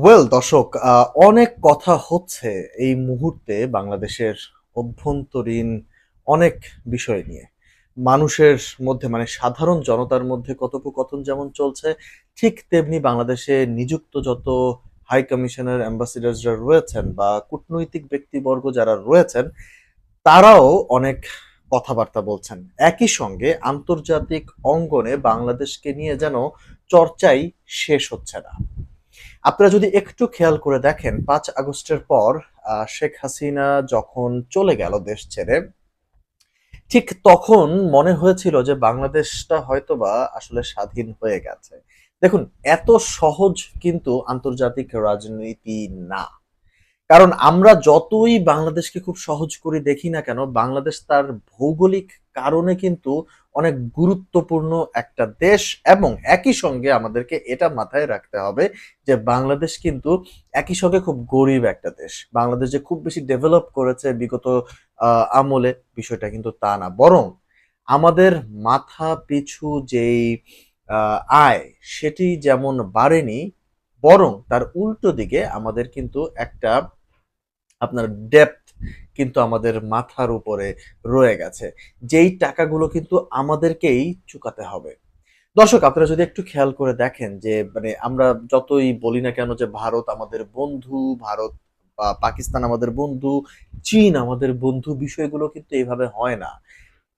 Well দর্শক অনেক কথা হচ্ছে এই মুহূর্তে বাংলাদেশের অভ্যন্তরীণ অনেক বিষয় নিয়ে। মানুষের মধ্যে মানে সাধারণ জনতার মধ্যে কথোপকথন যেমন চলছে, ঠিক তেমনি বাংলাদেশে নিযুক্ত যত হাই কমিশনার অ্যাম্বাসিডার্সরা রয়েছেন বা কূটনৈতিক ব্যক্তিবর্গ যারা রয়েছেন, তারাও অনেক কথাবার্তা বলছেন। একই সঙ্গে আন্তর্জাতিক অঙ্গনে বাংলাদেশকে নিয়ে যেন চর্চাই শেষ হচ্ছে না। আপনারা যদি একটু খেয়াল করে দেখেন, পাঁচ আগস্টের পর শেখ হাসিনা যখন চলে গেল দেশ ছেড়ে, ঠিক তখন মনে হয়েছিল যে বাংলাদেশটা হয়তোবা আসলে স্বাধীন হয়ে গেছে। দেখুন, এত সহজ কিন্তু আন্তর্জাতিক রাজনীতি না। কারণ আমরা যতই বাংলাদেশকে খুব সহজ করে দেখি না কেন, বাংলাদেশ তার ভৌগোলিক কারণে কিন্তু অনেক গুরুত্বপূর্ণ একটা দেশ এবং একই সঙ্গে আমাদেরকে এটা মাথায় রাখতে হবে যে বাংলাদেশ কিন্তু একই সঙ্গে খুব গরিব একটা দেশ। বাংলাদেশ যে খুব বেশি ডেভেলপ করেছে বিগত আমলে বিষয়টা কিন্তু তা না। বরং আমাদের মাথা পিছু যেই আয় সেটি যেমন বাড়েনি, বরং তার উল্টো দিকে আমাদের কিন্তু একটা আপনার ডেপথ কিন্তু আমাদের মাথার উপরে রয়ে গেছে। যেই টাকাগুলো কিন্তু আমাদেরকেই চুকাতে হবে। দর্শক, আপনারা যদি একটু খেয়াল করে দেখেন যে মানে আমরা যতই বলি না কেন যে, ভারত আমাদের বন্ধু, ভারত পাকিস্তান আমাদের বন্ধু, চীন আমাদের বন্ধু, বিষয়গুলো কিন্তু এইভাবে হয় না।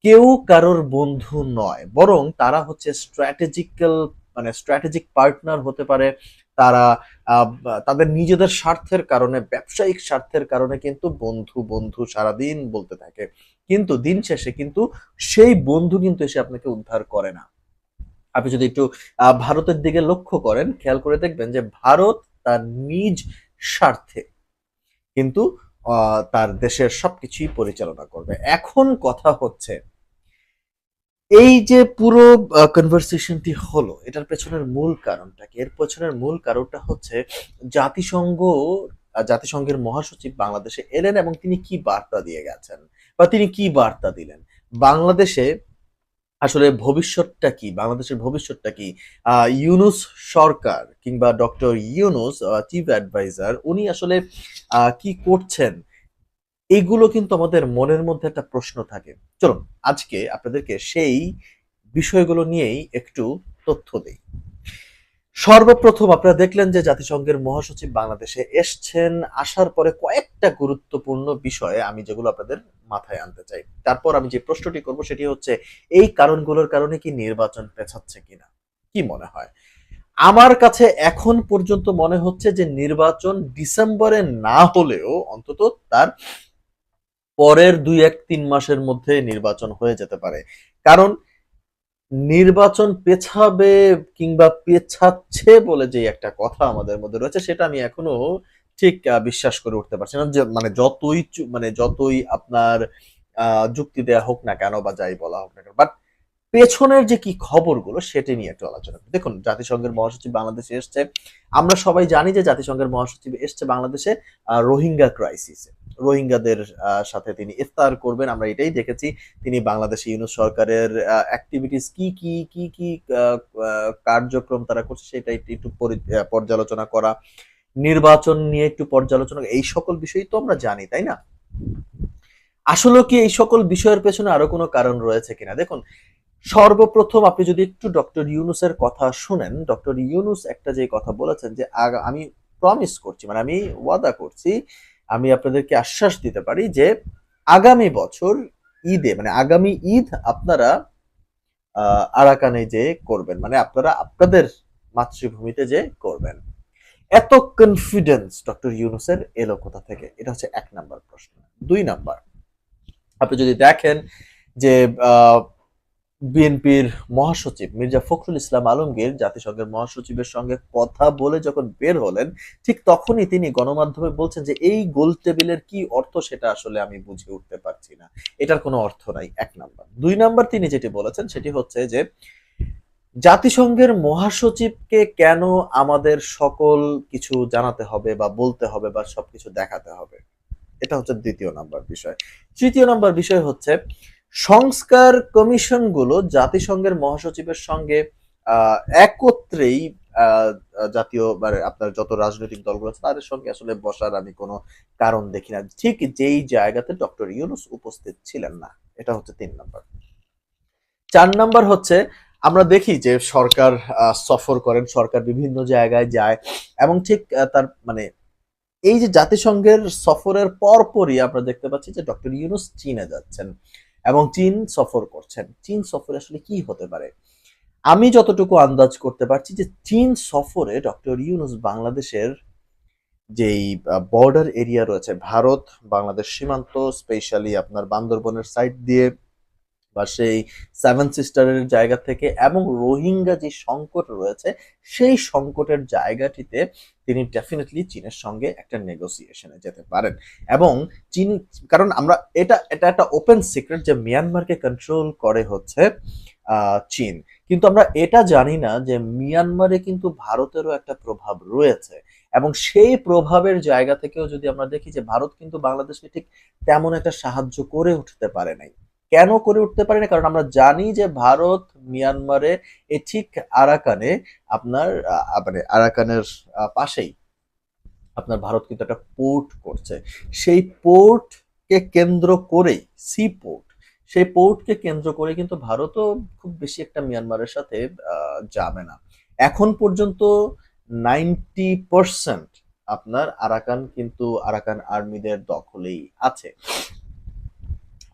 কেউ কারোর বন্ধু নয়, বরং তারা হচ্ছে স্ট্র্যাটেজিক্যাল মানে স্ট্র্যাটেজিক পার্টনার হতে পারে তারা তাদের নিজেদের স্বার্থের কারণে, ব্যবসায়িক স্বার্থের কারণে কিন্তু বন্ধু বন্ধু সারাদিন বলতে থাকে। কিন্তু দিন শেষে কিন্তু সেই বন্ধু কিন্তু এসে আপনাকে উদ্ধার করে না। আপনি যদি একটু ভারতের দিকে লক্ষ্য করেন, খেয়াল করে দেখবেন যে ভারত তার নিজ স্বার্থে কিন্তু তার দেশের সবকিছুই পরিচালনা করবে। এখন কথা হচ্ছে এই যে পুরো কনভারসেশনটি হলো, এটার পেছনের মূল কারণটা কি? এর পেছনের মূল কারণটা হচ্ছে জাতিসংঘ জাতিসংঘের মহাসচিব বাংলাদেশে এলেন এবং তিনি কি বার্তা দিয়ে গেছেন? বা তিনি কি বার্তা দিলেন? বাংলাদেশে আসলে ভবিষ্যৎটা কি? বাংলাদেশের ভবিষ্যৎটা কি? ইউনুস সরকার কিংবা ডক্টর ইউনুস চিফ অ্যাডভাইজার উনি আসলে কি করছেন? এগুলো কিন্তু আমাদের মনের মধ্যে একটা প্রশ্ন থাকে। চলুন, আজকে আপনাদেরকে সেই বিষয়গুলো নিয়েই একটু তথ্য দেই। সর্বপ্রথম আপনারা দেখলেন যে জাতিসংঘের মহাসচিব বাংলাদেশে এসছেন। আসার পরে কয়েকটা গুরুত্বপূর্ণ বিষয়ে আমি যেগুলো আপনাদের মাথায় আনতে চাই। তারপর আমি যে প্রশ্নটি করব সেটি হচ্ছে, এই কারণগুলোর কারণে কি নির্বাচন পেছাচ্ছে কিনা? কি মনে হয়? আমার কাছে এখন পর্যন্ত মনে হচ্ছে যে নির্বাচন ডিসেম্বরে না হলেও অন্তত তার পরের দুই এক তিন মাসের মধ্যে নির্বাচন হয়ে যেতে পারে। কারণ নির্বাচন পেছাবে কিংবা পেছাচ্ছে বলে যে একটা কথা আমাদের মধ্যে রয়েছে, সেটা আমি এখনও ঠিক বিশ্বাস করে উঠতে পারছি না। মানে যতই মানে যতই আপনার যুক্তি দেয়া হোক না কেন বা যাই বলা হোক না কেন বাট পেছনের যে কি খবরগুলো সেটি নিয়ে একটু আলোচনা। দেখুন, জাতিসংঘের মহাসচিব বাংলাদেশে এসছে। আমরা সবাই জানি যে জাতিসংঘের মহাসচিব এসছে বাংলাদেশে রোহিঙ্গা ক্রাইসিসে রোহিঙ্গাদের সাথে তিনি ইফতার করবেন, আমরা এটাই দেখেছি। তিনি বাংলাদেশে ইউনুস সরকারের অ্যাক্টিভিটিস কি কি কি কি কার্যক্রম তারা করছে সেটা একটু একটু পরি- পর্যালোচনা করা। নির্বাচন নিয়ে একটু পর্যালোচনা এই সকল বিষয় তো আমরা জানি, তাই না? আসলে কি এই সকল বিষয়ের পেছনে আরও কোনো কারণ রয়েছে কিনা? দেখুন সর্বপ্রথম আপনি যদি একটু ডক্টর ইউনুসের কথা শুনেন, ডক্টর ইউনুস একটা যে কথা বলেছেন যে আমি প্রমিস করছি মানে আমি ওয়াদা করছি, আমি আপনাদেরকে আশ্বাস দিতে পারি যে, আগামী বছর ঈদে মানে আগামী ঈদ আপনারা আরাকানে যে করবেন মানে আপনারা আপনাদের মাতৃভূমিতে যে করবেন। এত কনফিডেন্স ডক্টর ইউনুসের এলো কোথা থেকে? এটা হচ্ছে এক নাম্বার প্রশ্ন। দুই নাম্বার, আপনি যদি দেখেন যে বিএনপির মহাসচিব মির্জা ফখরুল ইসলাম আলমগীর জাতিসংঘের মহাসচিবের সঙ্গে কথা বলে যখন বের হলেন, ঠিক তখনই তিনি গণমাধ্যমে বলছেন যে এই গোল টেবিলের কি অর্থ সেটা আসলে আমি বুঝে উঠতে পারছি না। এটার কোনো অর্থ নাই, এক নাম্বার। দুই নাম্বার তিনি যেটি বলেছেন সেটি হচ্ছে যে জাতিসংঘের মহাসচিবকে কেন আমাদের সকল কিছু জানাতে হবে বা বলতে হবে বা সবকিছু দেখাতে হবে? এটা হচ্ছে দ্বিতীয় নাম্বার বিষয়। তৃতীয় নাম্বার বিষয় হচ্ছে সংস্কার কমিশনগুলো জাতিসংঘের মহাসচিবের সঙ্গে একত্রেই জাতীয় মানে আপনার যত রাজনৈতিক দলগুলো আছে তাদের সঙ্গে আসলে বসার আমি কোনো কারণ দেখি না। ঠিক যেই জায়গাতে ডক্টর ইউনুস উপস্থিত ছিলেন না, এটা হচ্ছে তিন নম্বর। চার নাম্বার হচ্ছে, আমরা দেখি যে সরকার সফর করেন, সরকার বিভিন্ন জায়গায় যায় এবং ঠিক তার মানে এই যে জাতিসংঘের সফরের পরপরই আমরা দেখতে পাচ্ছি যে ডক্টর ইউনুস চীনে যাচ্ছেন। এবং চীন সফর করছেন। চীন সফরে আসলে কি হতে পারে? আমি যতটুকু আন্দাজ করতে পারছি যে চীন সফরে ডক্টর ইউনুস বাংলাদেশের যেই বর্ডার এরিয়া রয়েছে, ভারত, বাংলাদেশ সীমান্ত স্পেশালি আপনার বান্দরবনের সাইড দিয়ে বা সেই সেভেন সিস্টারের জায়গা থেকে এবং রোহিঙ্গা যে সংকট রয়েছে, সেই সংকটের জায়গাটিতে তিনি ডেফিনেটলি চীনের সঙ্গে একটা নেগোসিয়েশনে যেতে পারেন। এবং চীন, কারণ আমরা এটা এটা একটা ওপেন সিক্রেট যে মিয়ানমারকে কন্ট্রোল করে হচ্ছে চীন। কিন্তু আমরা এটা জানি না যে মিয়ানমারে কিন্তু ভারতেরও একটা প্রভাব রয়েছে। এবং সেই প্রভাবের জায়গা থেকেও যদি আমরা দেখি যে ভারত কিন্তু বাংলাদেশকে ঠিক তেমন একটা সাহায্য করে উঠতে পারে নাই। কেন করে উঠতে পারে না কারণ আমরা জানি যে ভারত, মিয়ানমারে এ ঠিক আরাকানে আপনার মানে আরাকানের পাশেই আপনার ভারত কিন্তু একটা পোর্ট করছে। সেই পোর্টকে কেন্দ্র করেই, সি পোর্ট, সেই পোর্টকে কেন্দ্র করে কিন্তু ভারতও খুব বেশি একটা মিয়ানমারের সাথে যাবে না। এখন পর্যন্ত নাইনটি পার্সেন্ট আপনার আরাকান কিন্তু আরাকান আর্মিদের দখলেই আছে।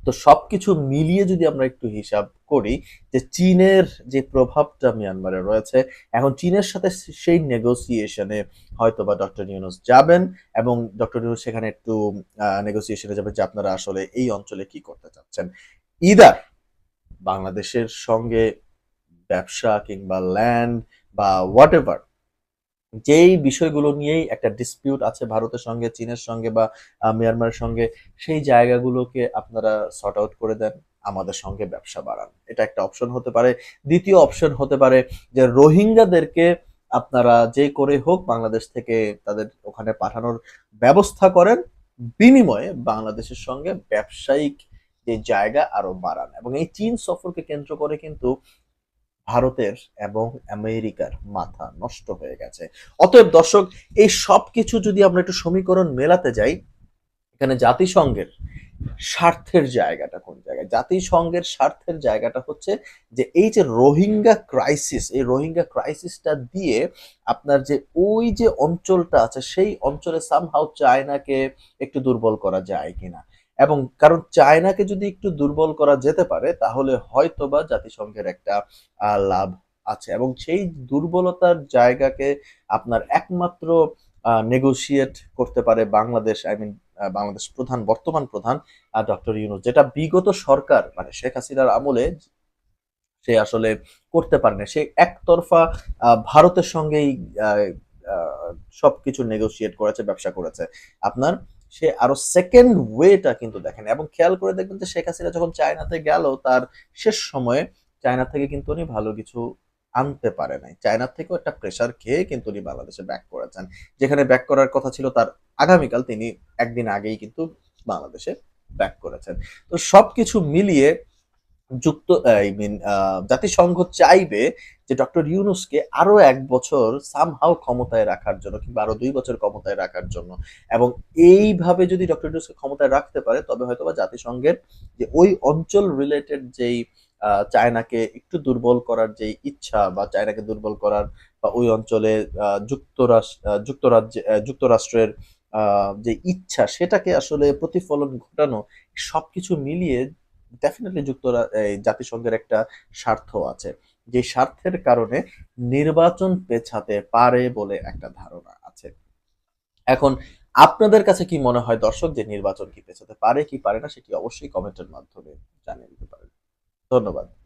তো সব কিছু মিলিয়ে যদি আমরা একটু হিসাব করি যে চীনের যে প্রভাবটা মিয়ানমারে রয়েছে, এখন চীনের সাথে সেই নেগোসিয়েশনে হয়তো বা ডক্টর ইউনুস যাবেন এবং ডক্টর ইউনুস সেখানে একটু নেগোসিয়েশনে যাবেন যে আপনারা আসলে এই অঞ্চলে কি করতে চাচ্ছেন। ইদার বাংলাদেশের সঙ্গে ব্যবসা কিংবা ল্যান্ড বা হোয়াট এভার যেই বিষয়গুলো নিয়েই একটা ডিসপিউট আছে ভারতের সঙ্গে, চীনের সঙ্গে বা মিয়ানমারের সঙ্গে, সেই জায়গাগুলোকে আপনারা সর্ট আউট করে দেন, আমাদের সঙ্গে ব্যবসা বাড়ান। এটা একটা অপশন হতে পারে। দ্বিতীয় অপশন হতে পারে যে রোহিঙ্গাদেরকে আপনারা যে করে হোক বাংলাদেশ থেকে তাদের ওখানে পাঠানোর ব্যবস্থা করেন, বিনিময়ে বাংলাদেশের সঙ্গে ব্যবসায়িক যে জায়গা আরও বাড়ান। এবং এই চীন সফরকে কেন্দ্র করে কিন্তু ভারতের এবং আমেরিকার মাথা নষ্ট হয়ে গেছে। অতএব দর্শক, এই সব কিছু যদি আমরা একটু সমীকরণ মেলাতে যাই, এখানে জাতিসংঘের স্বার্থের জায়গাটা কোন জায়গায়? জাতিসংঘের স্বার্থের জায়গাটা হচ্ছে যে, এই যে রোহিঙ্গা ক্রাইসিস এই রোহিঙ্গা ক্রাইসিসটা দিয়ে আপনার যে ওই যে অঞ্চলটা আছে, সেই অঞ্চলে সামহাউ চায়নাকে একটু দুর্বল করা যায় কিনা? এবং কারণ চায়নাকে যদি একটু দুর্বল করা যেতে পারে, তাহলে হয়তোবা জাতিসংঘের একটা লাভ আছে। এবং সেই দুর্বলতার জায়গাকে আপনার একমাত্র নেগোশিয়েট করতে পারে বাংলাদেশ আই মিন বাংলাদেশ প্রধান, বর্তমান প্রধান ডক্টর ইউনুস, যেটা বিগত সরকার মানে শেখ হাসিনার আমলে সে আসলে করতে পারে না সে একতরফা ভারতের সঙ্গেই সবকিছু নেগোশিয়েট করেছে, ব্যবসা করেছে। আপনার সে আরও সেকেন্ড ওয়েটা কিন্তু দেখেন। এবং খেয়াল করে দেখবেন যে শেখ হাসিনা যখন চায়নাতে গেল, তার শেষ সময়ে চায়না থেকে কিন্তু উনি ভালো কিছু আনতে পারে নাই। চায়নার থেকেও একটা প্রেশার খেয়ে কিন্তু উনি বাংলাদেশে ব্যাক করেছেন। যেখানে ব্যাক করার কথা ছিল তার আগামীকাল তিনি একদিন আগেই কিন্তু বাংলাদেশে ব্যাক করেছেন। তো সবকিছু মিলিয়ে যুক্ত আই মিন জাতিসংঘ চাইবে যে ডক্টর ইউনুসকে আরও এক বছর সামহাও ক্ষমতায় রাখার জন্য কিংবা আরও দুই বছর ক্ষমতায় রাখার জন্য। এবং এইভাবে যদি ডক্টর ইউনুসকে ক্ষমতায় রাখতে পারে, তবে হয়তো বা জাতিসংঘের যে ওই অঞ্চল রিলেটেড যেই চায়নাকে একটু দুর্বল করার যে ইচ্ছা বা চায়নাকে দুর্বল করার বা ওই অঞ্চলে যুক্তরাষ্ট্র যুক্তরাজ্যে যুক্তরাষ্ট্রের যে ইচ্ছা সেটাকে আসলে প্রতিফলন ঘটানো, সবকিছু মিলিয়ে ডেফিনেটলি যুক্তরা এই জাতিসংঘের একটা স্বার্থ আছে। যে স্বার্থের কারণে নির্বাচন পেছাতে পারে বলে একটা ধারণা আছে। এখন, আপনাদের কাছে কি মনে হয় দর্শক যে নির্বাচন কি পেছাতে পারে, কি পারে না, সেটি অবশ্যই কমেন্টের মাধ্যমে জানিয়ে দিতে পারেন। ধন্যবাদ।